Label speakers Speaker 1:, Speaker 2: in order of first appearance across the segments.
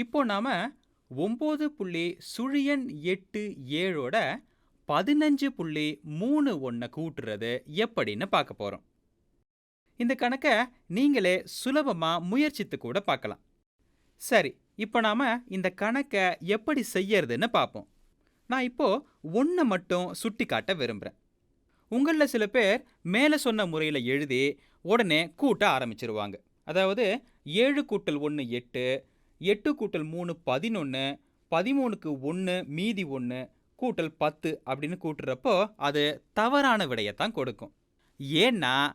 Speaker 1: இப்போ நாம ஒம்பது புள்ளி சுழியன் எட்டு ஏழோட பதினஞ்சு புள்ளி மூணு ஒன்றை கூட்டுறது எப்படின்னு பார்க்க போகிறோம் இந்த கணக்கை நீங்களே சுலபமாக முயற்சித்து கூட பார்க்கலாம். சரி இப்போ நாம் இந்த கணக்கை எப்படி செய்யறதுன்னு பார்ப்போம். நான் இப்போ ஒன்றை மட்டும் சுட்டி காட்ட விரும்புகிறேன் உங்களில் சில பேர் மேலே சொன்ன முறையில் எழுதி உடனே கூட்ட ஆரம்பிச்சிருவாங்க. அதாவது ஏழு கூட்டல் ஒன்று எட்டு எட்டு கூட்டல் மூணு பதினொன்று பதிமூணுக்கு ஒன்று மீதி ஒன்று கூட்டல் பத்து அப்படின்னு கூட்டுறப்போ அது தவறான விடையத்தான் கொடுக்கும். ஏன்னா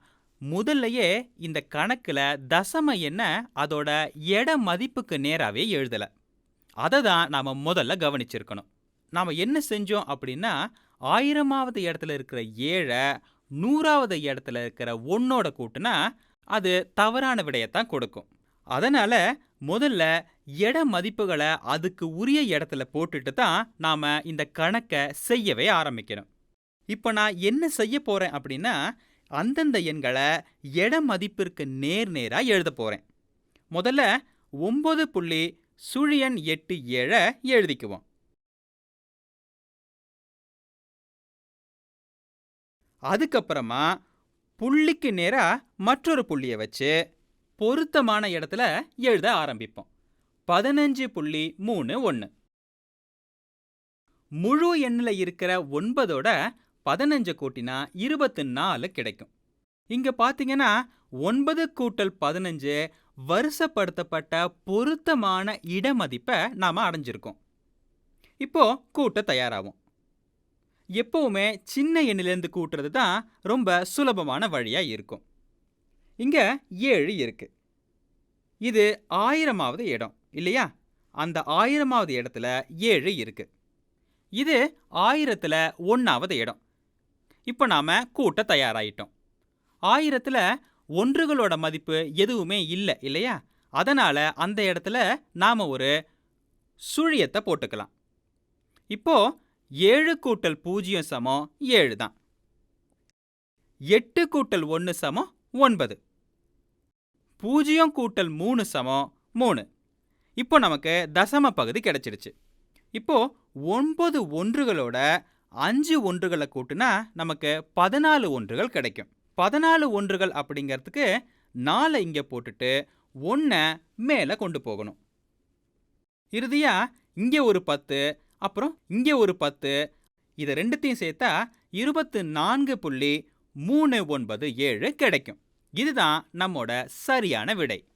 Speaker 1: முதல்லையே இந்த கணக்கில் தசம என்ன அதோட எட மதிப்புக்கு நேராகவே எழுதலை. அதை தான் நாம் முதல்ல கவனிச்சிருக்கணும். நாம் என்ன செஞ்சோம் அப்படின்னா ஆயிரமாவது இடத்துல இருக்கிற ஏழை நூறாவது இடத்துல இருக்கிற ஒன்னோட கூட்டுனா அது தவறான விடையத்தான் கொடுக்கும். அதனால முதல்ல எட மதிப்புகளை அதுக்கு உரிய இடத்துல போட்டுட்டு தான் நாம இந்த கணக்கை செய்யவே ஆரம்பிக்கணும். இப்போ நான் என்ன செய்ய போறேன் அப்படின்னா அந்தந்த எண்களை எட மதிப்பிற்கு நேர் நேராக எழுத போறேன். முதல்ல ஒம்பது புள்ளி சுழியன் எட்டு ஏழை எழுதிக்குவோம். அதுக்கப்புறமா புள்ளிக்கு நேராக மற்றொரு புள்ளியை வச்சு பொருத்தமான இடத்துல எழுத ஆரம்பிப்போம். பதினஞ்சு புள்ளி மூணு ஒன்று முழு எண்ணில் இருக்கிற ஒன்பதோட பதினஞ்சு கூட்டினா இருபத்தி நாலு கிடைக்கும். இங்கே பார்த்தீங்கன்னா ஒன்பது கூட்டல் பதினஞ்சு வருஷப்படுத்தப்பட்ட பொருத்தமான இடமதிப்பை நாம அடைஞ்சிருக்கோம். இப்போ கூட்ட தயாராகும். எப்போவுமே சின்ன எண்ணிலேருந்து கூட்டுறது தான் ரொம்ப சுலபமான வழியாக இருக்கும். இங்கே ஏழு இருக்கு. இது ஆயிரமாவது இடம் இல்லையா? அந்த ஆயிரமாவது இடத்துல ஏழு இருக்கு. இது ஆயிரத்தில் ஒன்றாவது இடம். இப்போ நாம் கூட்ட தயாராயிட்டோம். ஆயிரத்தில் ஒன்றுகளோட மதிப்பு எதுவுமே இல்லை இல்லையா? அதனால் அந்த இடத்துல நாம் ஒரு சுழியத்தை போட்டுக்கலாம். இப்போ ஏழு கூட்டல் பூஜ்ஜியம் சமம் ஏழு தான். எட்டு கூட்டல் ஒன்று சமம் ஒன்பது. பூஜ்ஜியம் கூட்டல் மூணு சமம் மூணு. இப்போ நமக்கு தசம பகுதி கிடைச்சிடுச்சு இப்போ ஒன்பது ஒன்றுகளோட அஞ்சு ஒன்றுகளை கூட்டினா நமக்கு பதினாலு ஒன்றுகள் கிடைக்கும். பதினாலு ஒன்றுகள் அப்படிங்கிறதுக்கு நாலு இங்கே போட்டுட்டு ஒன்றை மேலே கொண்டு போகணும். இறுதியா இங்கே ஒரு பத்து அப்புறம் இங்கே ஒரு பத்து. இதை ரெண்டுத்தையும் சேர்த்தா இருபத்து நான்கு புள்ளி மூணு ஒன்பது ஏழு கிடைக்கும். இதுதான் நம்மோட சரியான விடை.